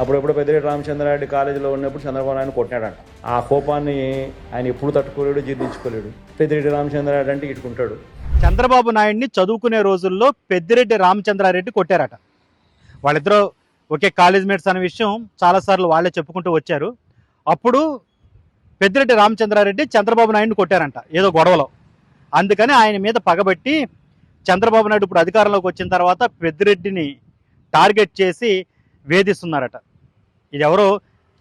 అప్పుడెప్పుడు పెద్దిరెడ్డి రామచంద్రారెడ్డి కాలేజీలో ఉన్నప్పుడు చంద్రబాబు నాయుడు కొట్టినాడంట ఆ కోపాన్ని ఆయన ఎప్పుడు తట్టుకోలేడు జీర్ణించుకోలేడు. పెద్దిరెడ్డి రామచంద్రారెడ్డి అంటే ఇటుకుంటాడు. చంద్రబాబు నాయుడిని చదువుకునే రోజుల్లో పెద్దిరెడ్డి రామచంద్రారెడ్డి కొట్టారట. వాళ్ళిద్దరూ ఒకే కాలేజ్ మేట్స్ అనే విషయం చాలాసార్లు వాళ్ళే చెప్పుకుంటూ వచ్చారు. అప్పుడు పెద్దిరెడ్డి రామచంద్రారెడ్డి చంద్రబాబు నాయుడిని కొట్టారంట ఏదో గొడవలో. అందుకని ఆయన మీద పగబట్టి చంద్రబాబు నాయుడు ఇప్పుడు అధికారంలోకి వచ్చిన తర్వాత పెద్దిరెడ్డిని టార్గెట్ చేసి వేధిస్తున్నారట. ఇది ఎవరో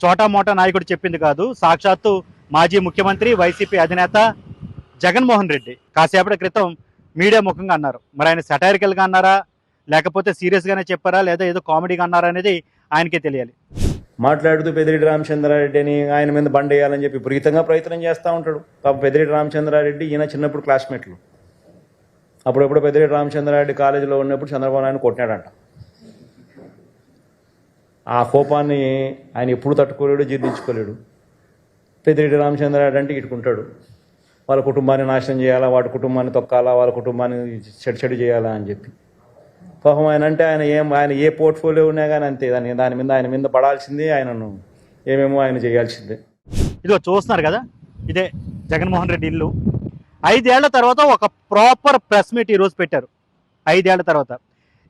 చోటా మోటా నాయకుడు చెప్పింది కాదు. సాక్షాత్తు మాజీ ముఖ్యమంత్రి వైసీపీ అధినేత జగన్మోహన్ రెడ్డి. కాసేపటి క్రితం మీడియా ముఖంగా అన్నారు. మరి ఆయన సెటైరికల్గా అన్నారా? లేకపోతే సీరియస్గానే చెప్పారా? లేదా ఏదో కామెడీగా అన్నారా అనేది ఆయనకే తెలియాలి. మాట్లాడుతూ పెదిరెడ్డి రామచంద్రారెడ్డి అని ఆయన మీద బండ్ వేయాలని చెప్పి విపరీతంగా ప్రయత్నం చేస్తూ ఉంటాడు. పాప పెదిరెడ్డి రామచంద్రారెడ్డి ఈయన చిన్నప్పుడు క్లాస్మేట్లు. అప్పుడెప్పుడు పెదిరెడ్డి రామచంద్రారెడ్డి కాలేజీలో ఉన్నప్పుడు చంద్రబాబు నాయుడు కొట్టినాడంట. ఆ కోపాన్ని ఆయన ఎప్పుడు తట్టుకోలేడు జీర్ణించుకోలేడు. పెద్దిరెడ్డి రామచంద్రారెడ్డి అంటే ఇటుకుంటాడు. వాళ్ళ కుటుంబాన్ని నాశనం చేయాలా? వాడి కుటుంబాన్ని తొక్కాలా? వాళ్ళ కుటుంబాన్ని చెడు చెడు చేయాలా అని చెప్పి. పాపం ఆయన అంటే ఆయన ఏం ఆయన ఏ పోర్ట్ఫోలియో ఉన్నా కానీ అంతే. దాని దాని మీద ఆయన మీద పడాల్సిందే ఆయనను. ఏమేమో ఆయన చేయాల్సిందే. ఇదిగో చూస్తున్నారు కదా? ఇదే జగన్మోహన్ రెడ్డి ఇల్లు. ఐదేళ్ళ తర్వాత ఒక ప్రాపర్ ప్రెస్ మీట్ ఈరోజు పెట్టారు. ఐదేళ్ళ తర్వాత.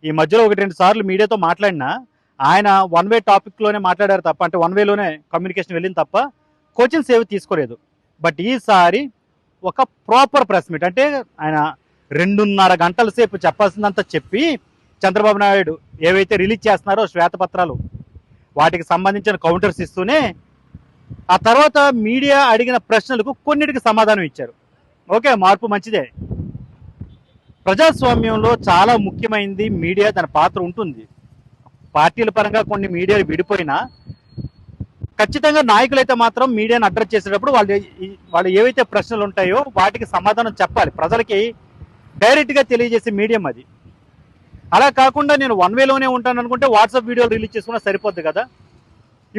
ఈ మధ్యలో ఒకటి రెండు సార్లు మీడియాతో మాట్లాడినా ఆయన వన్ వే టాపిక్లోనే మాట్లాడారు తప్ప అంటే వన్ వేలోనే కమ్యూనికేషన్ వెళ్ళింది తప్ప కోచింగ్స్ ఏవి తీసుకోలేదు. బట్ ఈసారి ఒక ప్రాపర్ ప్రెస్ మీట్ అంటే ఆయన రెండున్నర గంటల సేపు చెప్పాల్సిందంతా చెప్పి చంద్రబాబు నాయుడు ఏవైతే రిలీజ్ చేస్తున్నారో శ్వేతపత్రాలు వాటికి సంబంధించిన కౌంటర్స్ ఇస్తూనే ఆ తర్వాత మీడియా అడిగిన ప్రశ్నలకు కొన్నిటికి సమాధానం ఇచ్చారు. ఓకే మార్పు మంచిదే. ప్రజాస్వామ్యంలో చాలా ముఖ్యమైనది మీడియా తన పాత్ర ఉంటుంది. పార్టీల పరంగా కొన్ని మీడియాలు విడిపోయినా ఖచ్చితంగా నాయకులైతే మాత్రం మీడియాను అడ్రస్ చేసేటప్పుడు వాళ్ళు వాళ్ళు ఏవైతే ప్రశ్నలు ఉంటాయో వాటికి సమాధానం చెప్పాలి. ప్రజలకి డైరెక్ట్గా తెలియజేసే మీడియం అది. అలా కాకుండా నేను వన్ వేలోనే ఉంటాను అనుకుంటే వాట్సాప్ వీడియోలు రిలీజ్ చేసుకున్నా సరిపోద్ది కదా.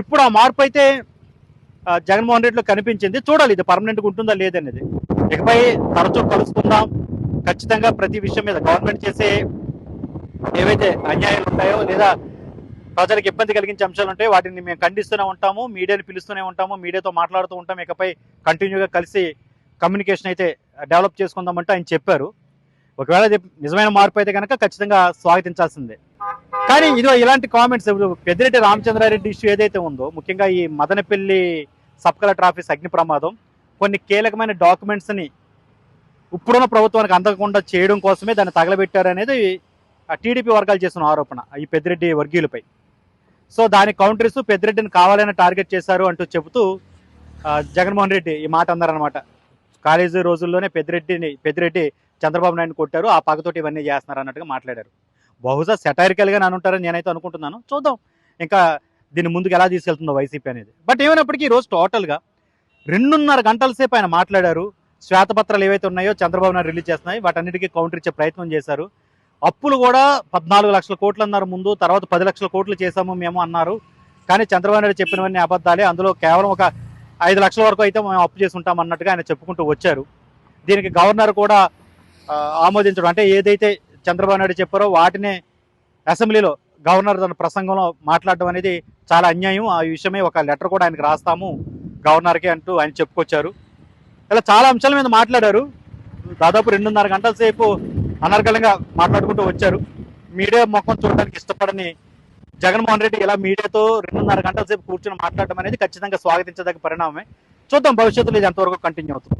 ఇప్పుడు ఆ మార్పు అయితే జగన్మోహన్ రెడ్డిలో కనిపించింది. చూడాలి ఇది పర్మనెంట్గా ఉంటుందా లేదనేది ఇకపై తరచూ కలుసుకుందాం. ఖచ్చితంగా ప్రతి విషయం మీద గవర్నమెంట్ చేసే ఏవైతే అన్యాయాలు ఉంటాయో లేదా ప్రజలకు ఇబ్బంది కలిగించే అంశాలు ఉంటాయి వాటిని మేము ఖండిస్తూనే ఉంటాము మీడియాని పిలుస్తూనే ఉంటాము మీడియాతో మాట్లాడుతూ ఉంటాము ఇకపై కంటిన్యూగా కలిసి కమ్యూనికేషన్ అయితే డెవలప్ చేసుకుందామంటే ఆయన చెప్పారు. ఒకవేళ నిజమైన మార్పు అయితే కనుక ఖచ్చితంగా స్వాగతించాల్సిందే. కానీ ఇదిగో ఇలాంటి కామెంట్స్ ఇప్పుడు పెద్దిరెడ్డి రామచంద్రారెడ్డి ఇష్యూ ఏదైతే ఉందో ముఖ్యంగా ఈ మదనపల్లి సబ్ కలెక్టర్ ఆఫీస్ అగ్ని ప్రమాదం కొన్ని కీలకమైన డాక్యుమెంట్స్ని ఇప్పుడున్న ప్రభుత్వానికి అందకుండా చేయడం కోసమే దాన్ని తగలబెట్టారు అనేది టీడీపీ వర్గాలు చేసిన ఆరోపణ ఈ పెద్దిరెడ్డి వర్గీయులపై. సో దాని కౌంటర్స్ పెద్దిరెడ్డిని కావాలని టార్గెట్ చేశారు అంటూ చెబుతూ జగన్మోహన్ రెడ్డి ఈ మాట అన్నారనమాట కాలేజీ రోజుల్లోనే పెద్దిరెడ్డిని పెద్దిరెడ్డి చంద్రబాబు నాయుడు కొట్టారు ఆ పగతోటి ఇవన్నీ చేస్తున్నారు అన్నట్టుగా మాట్లాడారు. బహుశా సెటైరికల్గా ఉంటారని నేనైతే అనుకుంటున్నాను. చూద్దాం. ఇంకా దీన్ని ముందుకు ఎలా తీసుకెళ్తుందో వైసీపీ అనేది. బట్ ఏమైనప్పటికీ ఈరోజు రోజు టోటల్గా రెండున్నర గంటల సేపు ఆయన మాట్లాడారు. శ్వేతపత్రాలు ఏవైతే ఉన్నాయో చంద్రబాబు నాయుడు రిలీజ్ చేస్తున్నాయి. వాటన్నిటికీ కౌంటర్ ఇచ్చే ప్రయత్నం చేశారు. అప్పులు కూడా పద్నాలుగు లక్షల కోట్లు అన్నారు ముందు తర్వాత పది లక్షల కోట్లు చేశాము మేము అన్నారు. కానీ చంద్రబాబు నాయుడు చెప్పినవన్నీ అబద్ధాలే. అందులో కేవలం ఒక ఐదు లక్షల వరకు అయితే మేము అప్పు చేసి ఉంటాం అన్నట్టుగా ఆయన చెప్పుకుంటూ వచ్చారు. దీనికి గవర్నర్ కూడా ఆమోదించడం అంటే ఏదైతే చంద్రబాబు నాయుడు చెప్పారో వాటినే అసెంబ్లీలో గవర్నర్ తన ప్రసంగంలో మాట్లాడడం అనేది చాలా అన్యాయం. ఆ విషయమే ఒక లెటర్ కూడా ఆయనకు రాస్తాము గవర్నర్కి అంటూ ఆయన చెప్పుకొచ్చారు. ఇలా చాలా అంశాల మీద మాట్లాడారు. దాదాపు రెండున్నర గంటల సేపు అనర్గళంగా మాట్లాడుకుంటూ వచ్చారు. మీడియా ముఖం చూడడానికి ఇష్టపడని జగన్మోహన్ రెడ్డి ఇలా మీడియాతో రెండున్నర గంటల సేపు కూర్చొని మాట్లాడడం అనేది ఖచ్చితంగా స్వాగతించదగ్గ పరిణామమే. చూద్దాం భవిష్యత్తులో ఇది ఎంతవరకు కంటిన్యూ అవుతుంది.